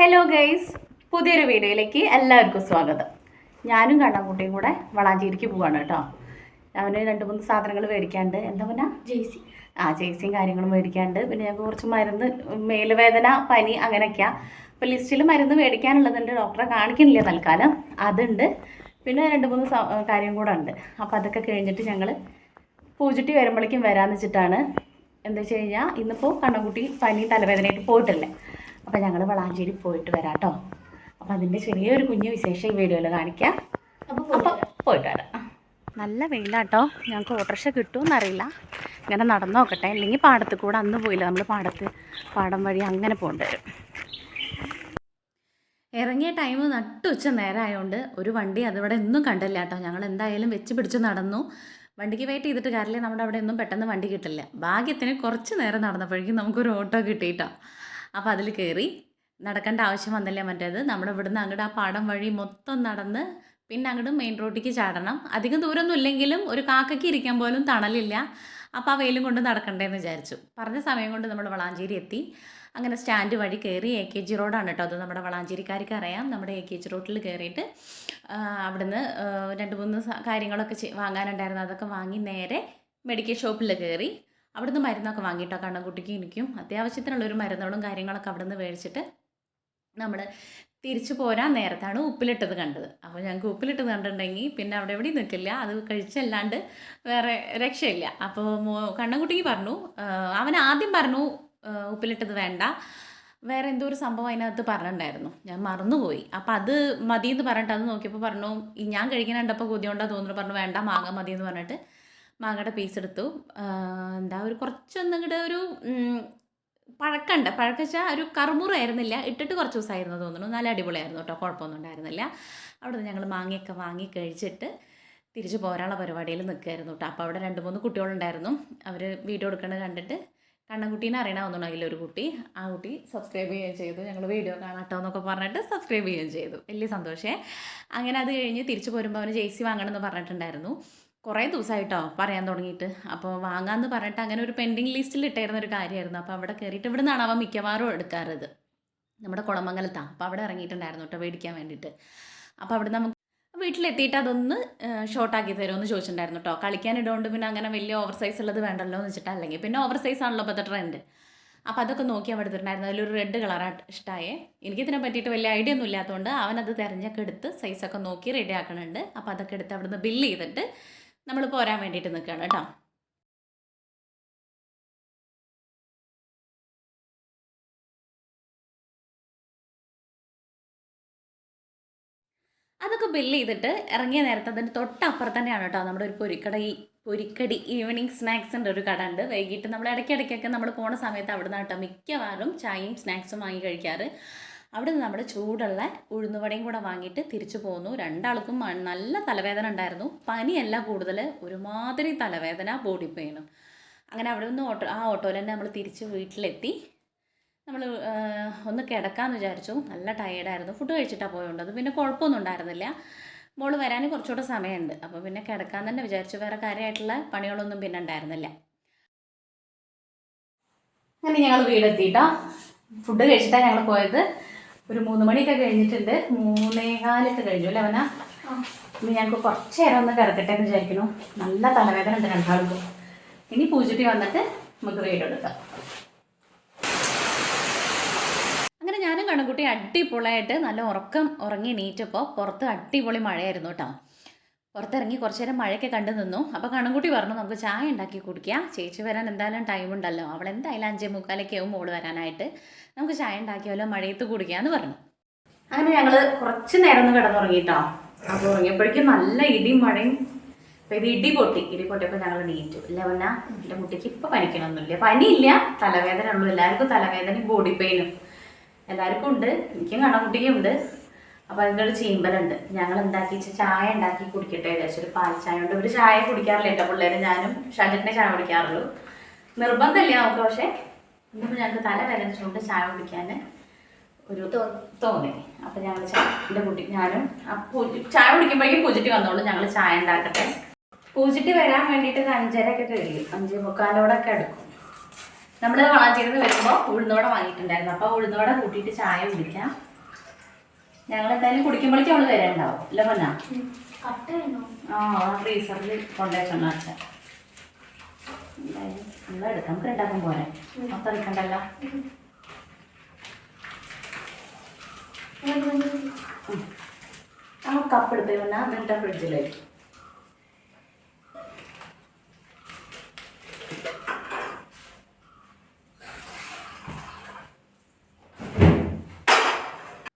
Hello guys പുതിയൊരു വീഡിയോയിലേക്ക് എല്ലാവർക്കും സ്വാഗതം. ഞാനും കണ്ണൻകുട്ടിയും കൂടെ വളാഞ്ചേരിക്ക് പോവാണ് കേട്ടോ. അവന് രണ്ട് മൂന്ന് സാധനങ്ങൾ മേടിക്കാണ്ട് എന്താ പറഞ്ഞാ ജേസി ആ ജേസിയും കാര്യങ്ങളും മേടിക്കാണ്ട് പിന്നെ ഞങ്ങൾക്ക് കുറച്ച് മരുന്ന് മേലുവേദന പനി അങ്ങനെയൊക്കെയാണ് അപ്പോൾ ലിസ്റ്റിൽ മരുന്ന് മേടിക്കാനുള്ളതുണ്ട്. ഡോക്ടറെ കാണിക്കണില്ല തൽക്കാലം. അതുണ്ട്. പിന്നെ രണ്ട് മൂന്ന് കാര്യം കൂടെ ഉണ്ട്. അപ്പോൾ അതൊക്കെ കഴിഞ്ഞിട്ട് ഞങ്ങൾ പൂജട്ടി വരുമ്പോഴേക്കും വരാമെന്ന് വെച്ചിട്ടാണ്. എന്താ വെച്ച് കഴിഞ്ഞാൽ ഇന്നിപ്പോൾ കണ്ണൻകുട്ടി പനി തലവേദനയായിട്ട് പോയിട്ടില്ല? അപ്പോൾ ഞങ്ങൾ വളാഞ്ചേരി പോയിട്ട് വരാം കേട്ടോ അപ്പോൾ അതിന്റെ ചെറിയൊരു കുഞ്ഞു വിശേഷം ഈ വീഡിയോയിൽ കാണിക്കാം. അപ്പോൾ പോയിട്ട് വരാം. നല്ല വെയിലാട്ടോ. ഞങ്ങൾക്ക് ഓട്ടോറിക്ഷ കിട്ടുമെന്നറിയില്ല. ഇങ്ങനെ നടന്നു നോക്കട്ടെ. അല്ലെങ്കിൽ പാടത്ത് കൂടെ അന്ന് പോയില്ല നമ്മൾ പാടത്ത് പാടം വഴി അങ്ങനെ പോകേണ്ടി വരും. ഇറങ്ങിയ ടൈം നട്ടുച്ച നേരമായതുകൊണ്ട് ഒരു വണ്ടി അതിവിടെ ഒന്നും കണ്ടില്ല കേട്ടോ. ഞങ്ങൾ എന്തായാലും വെച്ച് പിടിച്ച് നടന്നു. വണ്ടിക്ക് വെയിറ്റ് ചെയ്തിട്ട് കാര്യമില്ല. നമ്മുടെ അവിടെ ഒന്നും പെട്ടെന്ന് വണ്ടി കിട്ടില്ല. ഭാഗ്യത്തിന് കുറച്ച് നേരം നടന്നപ്പോഴേക്കും നമുക്കൊരു ഓട്ടോ കിട്ടിയിട്ടോ. അപ്പോൾ അതിൽ കയറി നടക്കേണ്ട ആവശ്യം വന്നില്ല മറ്റേത്. നമ്മുടെ ഇവിടുന്ന് അങ്ങോട്ട് ആ പാടം വഴി മൊത്തം നടന്ന് പിന്നെ അങ്ങോട്ട് മെയിൻ റോഡിലേക്ക് ചാടണം. അധികം ദൂരമൊന്നും ഇല്ലെങ്കിലും ഒരു കാക്കയ്ക്ക് ഇരിക്കാൻ പോലും തണലില്ല. അപ്പോൾ ആ വെയിലും കൊണ്ട് നടക്കണ്ടേന്ന് വിചാരിച്ചു. പറഞ്ഞ സമയം കൊണ്ട് നമ്മൾ വളാഞ്ചേരി എത്തി. അങ്ങനെ സ്റ്റാൻഡ് വഴി കയറി എ കെ ജി റോഡാണ് കേട്ടോ. അത് നമ്മുടെ വളാഞ്ചേരിക്കാർക്ക് അറിയാം. നമ്മുടെ എ കെ ജി റോഡിൽ കയറിയിട്ട് അവിടുന്ന് രണ്ട് മൂന്ന് കാര്യങ്ങളൊക്കെ വാങ്ങാനുണ്ടായിരുന്നു. അതൊക്കെ വാങ്ങി നേരെ മെഡിക്കൽ ഷോപ്പിൽ കയറി അവിടുന്ന് മരുന്നൊക്കെ വാങ്ങിയിട്ടോ കണ്ണൻകുട്ടിക്ക് എനിക്കും അത്യാവശ്യത്തിനുള്ളൊരു മരുന്നുകളും കാര്യങ്ങളൊക്കെ അവിടുന്ന് മേടിച്ചിട്ട് നമ്മൾ തിരിച്ചു പോരാൻ നേരത്താണ് ഉപ്പിലിട്ടത് കണ്ടത്. അപ്പോൾ ഞങ്ങൾക്ക് ഉപ്പിലിട്ടത് കണ്ടിട്ടുണ്ടെങ്കിൽ പിന്നെ അവിടെ എവിടെയും നിൽക്കില്ല അത് കഴിച്ചല്ലാണ്ട് വേറെ രക്ഷയില്ല. അപ്പോൾ കണ്ണൻകുട്ടിക്ക് പറഞ്ഞു അവൻ ആദ്യം പറഞ്ഞു ഉപ്പിലിട്ടത് വേണ്ട. വേറെ എന്തോ ഒരു സംഭവം അതിനകത്ത് പറഞ്ഞിട്ടുണ്ടായിരുന്നു. ഞാൻ മറന്നുപോയി. അപ്പോൾ അത് മതി എന്ന് പറഞ്ഞിട്ട് അത് നോക്കിയപ്പോൾ പറഞ്ഞു ഞാൻ കഴിക്കാനുണ്ടപ്പോൾ കണ്ടപ്പോൾ കൊതി കൊണ്ടാ തോന്നുന്നു. പറഞ്ഞു വേണ്ട മാങ്ങ മതി എന്ന് പറഞ്ഞിട്ട് മാങ്ങയുടെ പീസ് എടുത്തു. എന്താ ഒരു കുറച്ചൊന്നും ഇങ്ങോട്ട് ഒരു പഴക്കണ്ട. പഴക്കം വെച്ചാൽ ഒരു കറുമുറായിരുന്നില്ല ഇട്ടിട്ട് കുറച്ച് ദിവസമായിരുന്നു തോന്നുന്നു. നല്ല അടിപൊളിയായിരുന്നു കേട്ടോ കുഴപ്പമൊന്നും ഉണ്ടായിരുന്നില്ല. അവിടെ നിന്ന് ഞങ്ങൾ മാങ്ങയൊക്കെ വാങ്ങി കഴിച്ചിട്ട് തിരിച്ചു പോരാനുള്ള പരിപാടിയിൽ നിൽക്കുമായിരുന്നു കേട്ടോ അപ്പോൾ അവിടെ രണ്ട് മൂന്ന് കുട്ടികളുണ്ടായിരുന്നു. അവർ വീഡിയോ എടുക്കണത് കണ്ടിട്ട് കണ്ണൻകുട്ടീനെ അറിയണമെന്നുണ്ടോ? അതിലൊരു കുട്ടി. ആ കുട്ടി സബ്സ്ക്രൈബ് ചെയ്യുകയും ചെയ്തു. ഞങ്ങൾ വീഡിയോ കാണാട്ടോ എന്നൊക്കെ പറഞ്ഞിട്ട് സബ്സ്ക്രൈബ് ചെയ്യുകയും ചെയ്തു. വലിയ സന്തോഷേ. അങ്ങനെ അത് കഴിഞ്ഞ് തിരിച്ചു പോരുമ്പോൾ അവന് ജേഴ്സി വാങ്ങണമെന്ന് പറഞ്ഞിട്ടുണ്ടായിരുന്നു. കുറേ ദിവസമായിട്ടോ പറയാൻ തുടങ്ങിയിട്ട്. അപ്പോൾ വാങ്ങാമെന്ന് പറഞ്ഞിട്ട് അങ്ങനെ ഒരു പെൻഡിങ് ലിസ്റ്റിൽ ഇട്ടായിരുന്ന ഒരു കാര്യമായിരുന്നു അപ്പോൾ അവിടെ കയറിയിട്ട് ഇവിടെ നിന്നാണ് അവൻ മിക്കവാറും എടുക്കാറത് നമ്മുടെ കുളമംഗലത്താണ് അപ്പോൾ അവിടെ ഇറങ്ങിയിട്ടുണ്ടായിരുന്നു കേട്ടോ മേടിക്കാൻ വേണ്ടിയിട്ട് അപ്പോൾ അവിടെ നമുക്ക് വീട്ടിലെത്തിയിട്ട് അതൊന്ന് ഷോർട്ടാക്കി തരുമെന്ന് ചോദിച്ചിട്ടുണ്ടായിരുന്നു കേട്ടോ. കളിക്കാൻ ഇടുകൊണ്ട് പിന്നെ അങ്ങനെ വലിയ ഓവർ സൈസ് ഉള്ളത് വേണ്ടല്ലോ എന്ന് വെച്ചിട്ട്. അല്ലെങ്കിൽ പിന്നെ ഓവർ സൈസ് ആണല്ലോ ഇപ്പോഴത്തെ ട്രെൻഡ് അപ്പോൾ അതൊക്കെ നോക്കി അവിടെ എടുത്തിട്ടുണ്ടായിരുന്നു അതിലൊരു റെഡ് കളറാണ് ഇഷ്ടമായേ എനിക്കിതിനെ പറ്റിയിട്ട് വലിയ ഐഡിയ ഒന്നും ഇല്ലാത്തതുകൊണ്ട് അവനത് തിരഞ്ഞൊക്കെ എടുത്ത് സൈസൊക്കെ നോക്കി റെഡി ആക്കണുണ്ട്. അപ്പോൾ അതൊക്കെ എടുത്ത് അവിടുന്ന് ബില്ല് ചെയ്തിട്ട് നമ്മൾ പോരാൻ വേണ്ടിയിട്ട് നിൽക്കുകയാണ് കേട്ടോ. അതൊക്കെ ബില്ല് ചെയ്തിട്ട് ഇറങ്ങിയ നേരത്തെ അതിന്റെ തൊട്ടപ്പുറം തന്നെയാണ് കേട്ടോ നമ്മുടെ ഒരു പൊരിക്കട ഈ പൊരിക്കടി ഈവനിങ് സ്നാക്സിന്റെ ഒരു കട ഉണ്ട്. വൈകിട്ട് നമ്മൾ ഇടയ്ക്കിടയ്ക്കൊക്കെ നമ്മൾ പോണ സമയത്ത് അവിടെ നിന്ന് കേട്ടോ മിക്കവാറും ചായയും സ്നാക്സും വാങ്ങി കഴിക്കാറ്. അവിടെ നിന്ന് നമ്മുടെ ചൂടുള്ള ഉഴുന്നുവടയും കൂടെ വാങ്ങിയിട്ട് തിരിച്ചു പോന്നു. രണ്ടാൾക്കും നല്ല തലവേദന ഉണ്ടായിരുന്നു. പനിയല്ല കൂടുതൽ ഒരുമാതിരി തലവേദന ബോഡി പെയിനും അങ്ങനെ അവിടെ നിന്ന് ഓട്ടോ ആ ഓട്ടോയിൽ തന്നെ നമ്മൾ തിരിച്ച് വീട്ടിലെത്തി. നമ്മൾ ഒന്ന് കിടക്കാമെന്ന് വിചാരിച്ചു. നല്ല ടയേർഡായിരുന്നു ഫുഡ് കഴിച്ചിട്ടാണ് പോയോണ്ടത് പിന്നെ കുഴപ്പമൊന്നും ഉണ്ടായിരുന്നില്ല. മോൾ വരാൻ കുറച്ചുകൂടെ സമയമുണ്ട്. അപ്പോൾ പിന്നെ കിടക്കാൻ തന്നെ വിചാരിച്ചു. വേറെ കാര്യമായിട്ടുള്ള പണികളൊന്നും പിന്നെ ഉണ്ടായിരുന്നില്ല. അങ്ങനെ ഞങ്ങൾ വീടെത്തിയിട്ടോ ഫുഡ് കഴിച്ചിട്ടാണ് ഞങ്ങൾ പോയത്. ഒരു മൂന്ന് മണിയൊക്കെ കഴിഞ്ഞിട്ടുണ്ട്. മൂന്നേകാലൊക്കെ കഴിഞ്ഞു അല്ലേ അവന? ഇനി ഞങ്ങൾക്ക് കുറച്ച് നേരം ഒന്ന് കിടക്കട്ടെ എന്ന് വിചാരിക്കുന്നു. നല്ല തലവേദന ഉണ്ട് രണ്ടാൾക്കും. ഇനി പൂജട്ടി വന്നിട്ട് നമുക്ക് റേഡ് എടുക്കാം. അങ്ങനെ ഞാനും കണ്ണുകുട്ടി അടിപൊളിയായിട്ട് നല്ല ഉറക്കം ഉറങ്ങി എണീറ്റപ്പോൾ പുറത്ത് അടിപൊളി മഴയായിരുന്നു കേട്ടോ. പുറത്തിറങ്ങി കുറച്ചു നേരം മഴയൊക്കെ കണ്ടു നിന്നു. അപ്പോൾ കണ്ണുകുട്ടി പറഞ്ഞു നമുക്ക് ചായ ഉണ്ടാക്കി കുടിക്കാം. ചേച്ചി വരാൻ എന്തായാലും ടൈം ഉണ്ടല്ലോ. അവൾ എന്തായാലും അഞ്ചേ മുക്കാലൊക്കെ ആവും മോൾ വരാനായിട്ട്. നമുക്ക് ചായ ഉണ്ടാക്കിയാലോ? മഴയത്ത് കുടിക്കാന്ന് പറഞ്ഞു. അങ്ങനെ ഞങ്ങൾ കുറച്ച് നേരം ഒന്ന് കിടന്നുറങ്ങിട്ടോ. അപ്പോൾ ഉറങ്ങിയപ്പോഴേക്കും നല്ല ഇടിയും മഴയും. അപ്പോൾ ഇത് ഇടി പൊട്ടി. ഇടി പൊട്ടിയപ്പോൾ ഞങ്ങൾ നീറ്റു ഇല്ല പറഞ്ഞ എന്റെ കുട്ടിക്ക് ഇപ്പോൾ പനിക്കണമൊന്നുമില്ല പനിയില്ല. തലവേദന ഉള്ളൂ. എല്ലാവർക്കും തലവേദനയും ബോഡി പെയിനും എല്ലാവർക്കും ഉണ്ട്. എനിക്കും കണ്ണക്കുട്ടിക്കും ഉണ്ട്. അപ്പോൾ അതിന്റെ ഒരു ചീമ്പലുണ്ട്. ഞങ്ങൾ എന്താക്കി വെച്ചാൽ ചായ ഉണ്ടാക്കി കുടിക്കട്ടെ വിചാരിച്ചു. ഒരു പാൽ ചായ ഉണ്ട്. ഒരു ചായ കുടിക്കാറില്ല കേട്ടോ പിള്ളേരെ. ഞാനും ഷാജറ്റിനെ ചായ കുടിക്കാറുള്ളൂ. നിർബന്ധമില്ല നമുക്ക് പക്ഷേ ഇന്നിപ്പോൾ ഞങ്ങൾക്ക് തല വേദനിച്ചുകൊണ്ട് ചായ കുടിക്കാൻ ഒരു തോന്നി. അപ്പം ഞങ്ങൾ എന്റെ കുട്ടി ഞാനും ചായ കുടിക്കുമ്പോഴേക്കും പൂജിട്ടി വന്നോളൂ. ഞങ്ങൾ ചായ ഉണ്ടാക്കട്ടെ. പൂജിട്ടി വരാൻ വേണ്ടിയിട്ട് ഒരു അഞ്ചരയൊക്കെ കഴിയും. അഞ്ചേ മുക്കാലോടൊക്കെ എടുക്കും. നമ്മൾ വളാഞ്ചേരിന്ന് വരുമ്പോൾ ഉഴുന്നോടെ വാങ്ങിയിട്ടുണ്ടായിരുന്നു. അപ്പോൾ ഉഴുന്നോടെ കൂട്ടിയിട്ട് ചായ കുടിക്കാം. ഞങ്ങൾ എന്തായാലും കുടിക്കുമ്പോഴേക്കും അവൾ വരണ്ടാവും അല്ല പൊന്ന? ആ ഫ്രീസറിൽ കൊണ്ടുവച്ചോണ്ട് എന്തായാലും എടുക്കാം നമുക്ക് ഉണ്ടാക്കാൻ പോരെ. മൊത്തം എടുക്കണ്ടല്ലോ? ആ കപ്പ് എടുത്ത് വന്നാൽ എന്നിട്ട് ഫ്രിഡ്ജിലേക്ക്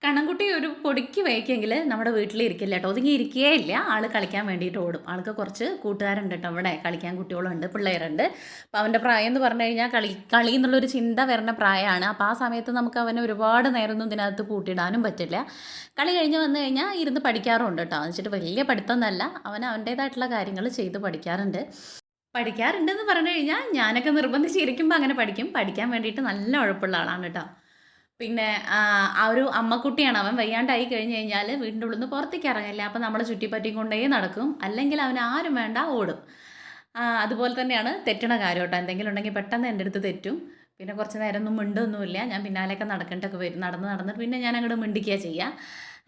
കണ്ണൻകുട്ടി ഒരു വയ്ക്കെങ്കിൽ നമ്മുടെ വീട്ടിലിരിക്കില്ല കേട്ടോ ഒതുങ്ങി ഇരിക്കുകയേ ഇല്ല. ആൾ കളിക്കാൻ വേണ്ടിയിട്ട് ഓടും. ആൾക്ക് കുറച്ച് കൂട്ടുകാരുണ്ട് കേട്ടോ അവിടെ കളിക്കാൻ കുട്ടികളുണ്ട് പിള്ളേരുണ്ട്. അപ്പോൾ അവന്റെ പ്രായം എന്ന് പറഞ്ഞു കഴിഞ്ഞാൽ കളി കളി എന്നുള്ളൊരു ചിന്ത വരുന്ന പ്രായമാണ്. അപ്പോൾ ആ സമയത്ത് നമുക്ക് അവനെ ഒരുപാട് നേരമൊന്നും ഇതിനകത്ത് പൂട്ടിയിടാനും പറ്റില്ല. കളി കഴിഞ്ഞ് വന്നു കഴിഞ്ഞാൽ ഇരുന്ന് പഠിക്കാറുണ്ട് കേട്ടോ എന്ന് വെച്ചിട്ട് വലിയ പഠിത്തമൊന്നുമല്ല അവൻ അവന്റേതായിട്ടുള്ള കാര്യങ്ങൾ ചെയ്ത് പഠിക്കാറുണ്ട്. പഠിക്കാറുണ്ടെന്ന് പറഞ്ഞു കഴിഞ്ഞാൽ ഞാനൊക്കെ നിർബന്ധിച്ചിരിക്കുമ്പോൾ അങ്ങനെ പഠിക്കും. പഠിക്കാൻ വേണ്ടിയിട്ട് നല്ല ഉഴപ്പുള്ള ആളാണ് കേട്ടോ പിന്നെ ആ ഒരു അമ്മക്കുട്ടിയാണ്. അവൻ വയ്യാണ്ടായി കഴിഞ്ഞു കഴിഞ്ഞാൽ വീടിന്റെ ഉള്ളിൽ നിന്ന് പുറത്തേക്ക് ഇറങ്ങില്ല. അപ്പം നമ്മളെ ചുറ്റിപ്പറ്റിയും കൊണ്ടേ നടക്കും. അല്ലെങ്കിൽ അവൻ ആരും വേണ്ട ഓടും. അതുപോലെ തന്നെയാണ് തെറ്റണ കാര്യം കേട്ടോ എന്തെങ്കിലും ഉണ്ടെങ്കിൽ പെട്ടെന്ന് എന്റെ അടുത്ത് തെറ്റും. പിന്നെ കുറച്ച് നേരം ഒന്നും മിണ്ടൊന്നുമില്ല ഞാൻ പിന്നാലെയൊക്കെ നടക്കേണ്ടൊക്കെ വരും. നടന്ന് നടന്നിട്ട് പിന്നെ ഞാൻ അങ്ങോട്ട് മിണ്ടിക്കുക ചെയ്യുക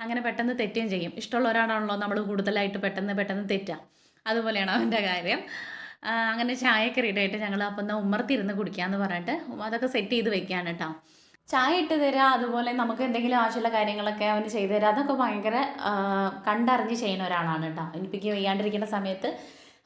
അങ്ങനെ പെട്ടെന്ന് തെറ്റുകയും ചെയ്യും. ഇഷ്ടമുള്ള ഒരാളാണല്ലോ നമ്മൾ കൂടുതലായിട്ട് പെട്ടെന്ന് പെട്ടെന്ന് തെറ്റുക അതുപോലെയാണ് അവന്റെ കാര്യം. അങ്ങനെ ചായയൊക്കെ റെഡി ആയിട്ട് ഞങ്ങൾ അപ്പം എന്നാൽ ഉമ്മർത്തിരുന്ന് കുടിക്കാമെന്ന് പറഞ്ഞിട്ട് അതൊക്കെ സെറ്റ് ചെയ്ത് വെക്കുകയാണ് കേട്ടോ. ചായ ഇട്ട് തരാം അതുപോലെ നമുക്ക് എന്തെങ്കിലും ആവശ്യമുള്ള കാര്യങ്ങളൊക്കെ അവന് ചെയ്തു തരാം. അതൊക്കെ ഭയങ്കര കണ്ടറിഞ്ഞ് ചെയ്യുന്ന ഒരാളാണ് കേട്ടോ. എനിക്ക് വയ്യാണ്ടിരിക്കുന്ന സമയത്ത്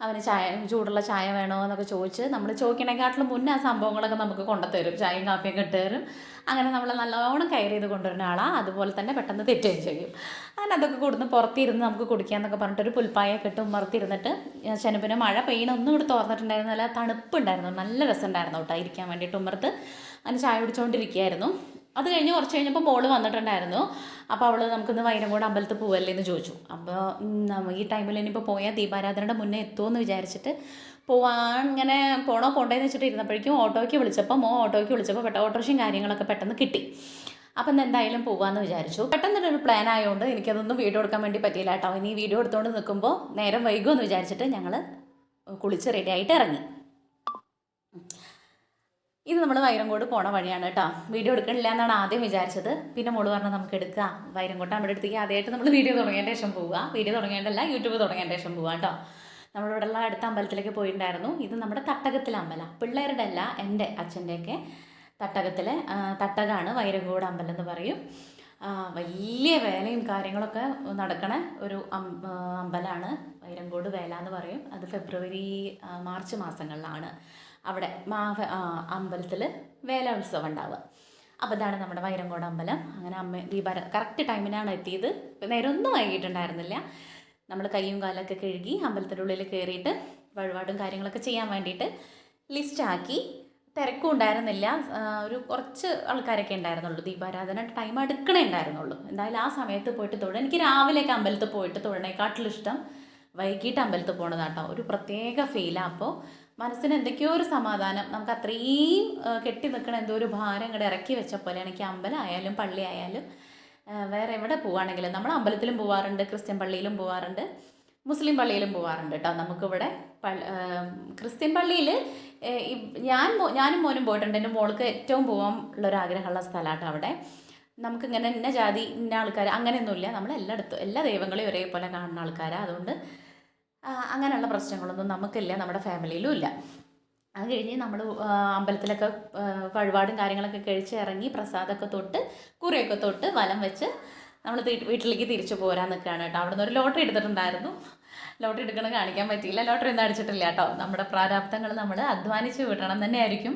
അവന് ചായ ചൂടുള്ള ചായ വേണോ എന്നൊക്കെ ചോദിച്ച് നമ്മൾ ചോദിക്കണേക്കാട്ടിലും മുന്നേ ആ സംഭവങ്ങളൊക്കെ നമുക്ക് കൊണ്ടുത്തരും ചായയും കാപ്പിയും ഇട്ട് തരും. അങ്ങനെ നമ്മൾ നല്ലവണ്ണം കെയർ ചെയ്ത് കൊണ്ടുവരുന്ന ആളാണ് അതുപോലെ തന്നെ പെട്ടെന്ന് തെറ്റുകയും ചെയ്യും. അങ്ങനെ അതൊക്കെ കൊടുന്ന് പുറത്തിരുന്ന് നമുക്ക് കുടിക്കാമെന്നൊക്കെ പറഞ്ഞിട്ട് ഒരു പുൽപ്പായൊക്കെ ഇട്ട് ഉമ്മർത്തിരുന്നിട്ട് ശനുപ്പിന് മഴ പെയ്യണൊന്നും ഇവിടെ തോർന്നിട്ടുണ്ടായിരുന്നു നല്ല തണുപ്പുണ്ടായിരുന്നു. നല്ല രസമുണ്ടായിരുന്നു കേട്ടോ ഇരിക്കാൻ വേണ്ടിയിട്ട് ഉമ്മർത്ത് അങ്ങനെ ചായ കുടിച്ചുകൊണ്ടിരിക്കുകയായിരുന്നു അത് കഴിഞ്ഞ് കുറച്ച് കഴിഞ്ഞപ്പോൾ മോൾ വന്നിട്ടുണ്ടായിരുന്നു. അപ്പോൾ അവൾ നമുക്കിന്ന് വൈരങ്കോട് അമ്പലത്തിൽ പോവല്ലേ എന്ന് ചോദിച്ചു. അപ്പോൾ ഈ ടൈമിൽ ഇനിയിപ്പോൾ പോയാൽ ദീപാരാധനയുടെ മുന്നേ എത്തുമെന്ന് വിചാരിച്ചിട്ട് പോവാൻ ഇങ്ങനെ പോണോ പോണ്ടേന്ന് വെച്ചിട്ട് ഇരുന്നപ്പോഴേക്കും ഓട്ടോയ്ക്ക് വിളിച്ചപ്പോൾ മോ ഓട്ടോയ്ക്ക് വിളിച്ചപ്പോൾ പെട്ട ഓട്ടോറിക്ഷയും കാര്യങ്ങളൊക്കെ പെട്ടെന്ന് കിട്ടി. അപ്പം എന്തായാലും പോകാമെന്ന് വിചാരിച്ചു. പെട്ടെന്ന് ഒരു പ്ലാൻ ആയതുകൊണ്ട് എനിക്കതൊന്നും വീഡിയോ എടുക്കാൻ വേണ്ടി പറ്റിയില്ല കേട്ടോ. ഇനി വീഡിയോ എടുത്തുകൊണ്ട് നിൽക്കുമ്പോൾ നേരം വൈകുമെന്ന് വിചാരിച്ചിട്ട് ഞങ്ങൾ കുളിച്ച് റെഡി ആയിട്ട് ഇറങ്ങി. ഇത് നമ്മൾ വൈരങ്കോട് പോണ വഴിയാണ് കേട്ടോ. വീഡിയോ എടുക്കണില്ല എന്നാണ് ആദ്യം വിചാരിച്ചത്. പിന്നെ മോൾ പറഞ്ഞാൽ നമുക്ക് എടുക്കാം. വൈരങ്കോട്ട് നമ്മുടെ അടുത്തേക്ക് ആദ്യമായിട്ട് നമ്മൾ വീഡിയോ തുടങ്ങേണ്ട ശേഷം പോവുക. വീഡിയോ തുടങ്ങേണ്ടല്ല യൂട്യൂബ് തുടങ്ങേണ്ട ശേഷം പോവുക കേട്ടോ. നമ്മളിവിടെ ഉള്ള അടുത്ത അമ്പലത്തിലേക്ക് പോയിട്ടുണ്ടായിരുന്നു. ഇത് നമ്മുടെ തട്ടകത്തിലെ അമ്പല. പിള്ളേരുടെ അല്ല എന്റെ അച്ഛന്റെയൊക്കെ തട്ടകത്തിലെ തട്ടകാണ് വൈരങ്കോട് അമ്പലം എന്ന് പറയും. വലിയ വേലയും കാര്യങ്ങളൊക്കെ നടക്കണ ഒരു അമ്പലമാണ് വൈരങ്കോട് വേല എന്ന് പറയും. അത് ഫെബ്രുവരി മാർച്ച് മാസങ്ങളിലാണ്. അവിടെ മാവ അമ്പലത്തിൽ വേല ഉത്സവം ഉണ്ടാവുക. അപ്പോൾ ഇതാണ് നമ്മുടെ വൈരങ്കോട് അമ്പലം. അങ്ങനെ അമ്മ ദീപാര കറക്റ്റ് ടൈമിനാണ് എത്തിയത്. നേരം ഒന്നും വൈകിട്ടുണ്ടായിരുന്നില്ല. നമ്മൾ കൈയും കാലൊക്കെ കഴുകി അമ്പലത്തിന്റെ ഉള്ളിൽ കയറിയിട്ട് വഴിപാടും കാര്യങ്ങളൊക്കെ ചെയ്യാൻ വേണ്ടിയിട്ട് ലിസ്റ്റാക്കി തിരക്കും ഉണ്ടായിരുന്നില്ല. ഒരു കുറച്ച് ആൾക്കാരൊക്കെ ഉണ്ടായിരുന്നുള്ളൂ. ദീപാരാധന ടൈം എടുക്കണേ ഉണ്ടായിരുന്നുള്ളൂ. എന്തായാലും ആ സമയത്ത് പോയിട്ട് തൊഴുക എനിക്ക് രാവിലെയൊക്കെ അമ്പലത്തിൽ പോയിട്ട് തൊഴണേക്കാട്ടിലും ഇഷ്ടം വൈകിട്ട് അമ്പലത്തിൽ പോകണതാട്ടോ ഒരു പ്രത്യേക ഫീലാണ് അപ്പോൾ മനസ്സിന് എന്തൊക്കെയോ ഒരു സമാധാനം. നമുക്ക് അത്രയും കെട്ടി നിൽക്കണ എന്തോ ഒരു ഭാരം ഇങ്ങോട്ട് ഇറക്കി വെച്ച പോലെയാണ്. എനിക്ക് അമ്പലമായാലും പള്ളി ആയാലും വേറെ എവിടെ പോവുകയാണെങ്കിലും നമ്മൾ അമ്പലത്തിലും പോവാറുണ്ട് ക്രിസ്ത്യൻ പള്ളിയിലും പോവാറുണ്ട് മുസ്ലിം പള്ളിയിലും പോവാറുണ്ട് കേട്ടോ നമുക്കിവിടെ ക്രിസ്ത്യൻ പള്ളിയിൽ ഞാൻ ഞാനും മോനും പോയിട്ടുണ്ട്. എന്റെ മോൾക്ക് ഏറ്റവും പോകാൻ ഉള്ള ഒരു ആഗ്രഹമുള്ള സ്ഥലമാണ് അവിടെ. നമുക്കിങ്ങനെ ഇന്ന ജാതി ഇന്ന ആൾക്കാർ അങ്ങനെയൊന്നുമില്ല. നമ്മൾ എല്ലായിടത്തും എല്ലാ ദൈവങ്ങളെയും ഒരേപോലെ കാണുന്ന ആൾക്കാരാണ് അതുകൊണ്ട് അങ്ങനെയുള്ള പ്രശ്നങ്ങളൊന്നും നമുക്കില്ല നമ്മുടെ ഫാമിലിയിലും ഇല്ല. അത് കഴിഞ്ഞ് നമ്മൾ അമ്പലത്തിലൊക്കെ വഴിപാടും കാര്യങ്ങളൊക്കെ കഴിച്ച് ഇറങ്ങി പ്രസാദമൊക്കെ തൊട്ട് കുറിയൊക്കെ തൊട്ട് വലം വെച്ച് നമ്മൾ വീട്ടിലേക്ക് തിരിച്ചു പോരാൻ നിൽക്കുകയാണ് കേട്ടോ. അവിടെ നിന്ന് ഒരു ലോട്ടറി എടുത്തിട്ടുണ്ടായിരുന്നു. ലോട്ടറി എടുക്കണം കാണിക്കാൻ പറ്റിയില്ല. ലോട്ടറി ഒന്നും അടിച്ചിട്ടില്ല കേട്ടോ. നമ്മുടെ പ്രാരാബ്ദങ്ങൾ നമ്മൾ അധ്വാനിച്ച് വിടണം തന്നെയായിരിക്കും.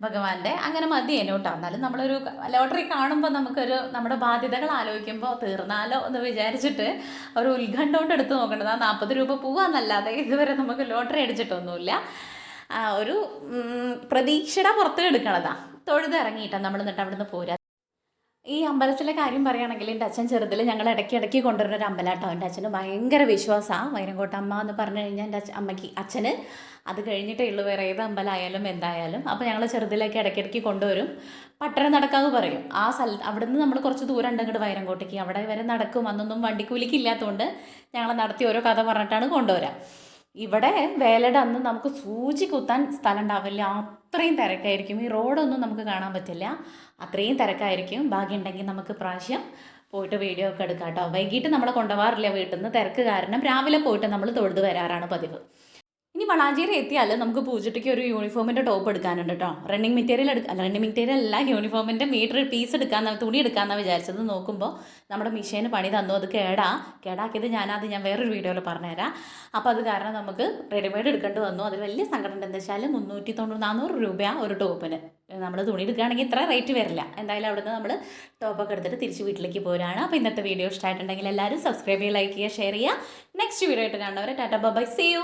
ഭഗവാന്റെ അങ്ങനെ മതി കേട്ടോ എന്നാലും നമ്മളൊരു ലോട്ടറി കാണുമ്പോൾ നമുക്കൊരു നമ്മുടെ ബാധ്യതകൾ ആലോചിക്കുമ്പോൾ തീർന്നാലോ എന്ന് വിചാരിച്ചിട്ട് ഒരു ഉത്കണ്ഠ കൊണ്ട് എടുത്ത് നോക്കേണ്ടത് ആ നാൽപ്പത് രൂപ പോവാന്നല്ലാതെ ഇതുവരെ നമുക്ക് ലോട്ടറി അടിച്ചിട്ടൊന്നുമില്ല. ഒരു പ്രതീക്ഷയുടെ പുറത്ത് എടുക്കണതാ. തൊഴുതിറങ്ങിയിട്ടാണ് നമ്മൾ എന്നിട്ട് അവിടുന്ന് പോരാ. ഈ അമ്പലത്തിലെ കാര്യം പറയുകയാണെങ്കിൽ എന്റെ അച്ഛൻ ചെറുതിൽ ഞങ്ങൾ ഇടയ്ക്ക് ഇടയ്ക്ക് കൊണ്ടുവരുന്ന ഒരു അമ്പലാട്ടോ എന്റെ അച്ഛന് ഭയങ്കര വിശ്വാസമാണ് വൈരങ്കോട്ടമ്മ എന്ന് പറഞ്ഞു കഴിഞ്ഞാൽ എന്റെ അച്ഛ അമ്മയ്ക്ക് അച്ഛന്. അത് കഴിഞ്ഞിട്ടേ ഉള്ളൂ വേറെ ഏത് അമ്പലമായാലും എന്തായാലും. അപ്പോൾ ഞങ്ങൾ ചെറുതിലേക്ക് ഇടയ്ക്കിടയ്ക്ക് കൊണ്ടുവരും. പട്ടണം നടക്കാന്ന് പറയും. ആ സ്ഥല അവിടെ നിന്ന് നമ്മൾ കുറച്ച് ദൂരം ഉണ്ട് ഇങ്ങോട്ട് വൈരങ്കോട്ടേക്ക്. അവിടെ വരെ നടക്കും. അന്നൊന്നും വണ്ടിക്കൂലിക്ക് ഇല്ലാത്തതുകൊണ്ട് ഞങ്ങൾ നടത്തി ഓരോ കഥ പറഞ്ഞിട്ടാണ് കൊണ്ടുവരാം. ഇവിടെ വേലയുടെ അന്ന് നമുക്ക് സൂചി കുത്താൻ സ്ഥലം ഉണ്ടാവില്ല അത്രയും തിരക്കായിരിക്കും. ഈ റോഡൊന്നും നമുക്ക് കാണാൻ പറ്റില്ല. അത്രയും തിരക്കായിരിക്കും. ഭാഗ്യമുണ്ടെങ്കിൽ നമുക്ക് പ്രാവശ്യം പോയിട്ട് വീഡിയോ ഒക്കെ എടുക്കാം കേട്ടോ. വൈകിട്ട് നമ്മളെ കൊണ്ടുപോകാറില്ല വീട്ടിൽ നിന്ന്. തിരക്ക് കാരണം രാവിലെ പോയിട്ട് നമ്മൾ തൊഴുത് വരാറാണ് പതിവ്. ഇനി വളാഞ്ചേരി എത്തിയാൽ നമുക്ക് പൂജയ്ക്ക് ഒരു യൂണിഫോമിന്റെ ടോപ്പ് എടുക്കാനുണ്ട് കേട്ടോ റണ്ണിങ് മെറ്റീരിയൽ എടുക്കുക അല്ല റണ്ണിങ് മെറ്റീരിയൽ അല്ല യൂണിഫോമിന്റെ മീറ്റർ പീസ് എടുക്കാന്ന് തുണി എടുക്കാമെന്നാണ് വിചാരിച്ചത്. നോക്കുമ്പോൾ നമ്മുടെ മിഷീന് പണി തന്നു. അത് കേടാ. കേടാക്കിയത് ഞാനത് ഞാൻ വേറൊരു വീഡിയോയിൽ പറഞ്ഞുതരാം. അപ്പോൾ അത് കാരണം നമുക്ക് റെഡിമെയ്ഡ് എടുക്കേണ്ടി വന്നു. അതിൽ വലിയ സങ്കടം എന്താ വെച്ചാൽ മുന്നൂറ്റി തൊണ്ണൂറ് നാനൂറ് ഒരു ടോപ്പിന് നമ്മൾ തുണി എടുക്കുകയാണെങ്കിൽ ഇത്ര റേറ്റ് വരില്ല. എന്തായാലും അവിടുന്ന് നമ്മൾ ടോപ്പൊക്കെ എടുത്തിട്ട് തിരിച്ച് വീട്ടിലേക്ക് പോരാണ്. അപ്പോൾ ഇന്നത്തെ വീഡിയോ ഇഷ്ടമായിട്ടുണ്ടെങ്കിൽ എല്ലാവരും സബ്സ്ക്രൈബ് ചെയ്യുക ലൈക്ക് ചെയ്യുക ഷെയർ ചെയ്യുക. നെക്സ്റ്റ് വീഡിയോ ആയിട്ട് കാണുന്നവരെ ടാറ്റ ബൈ സി യു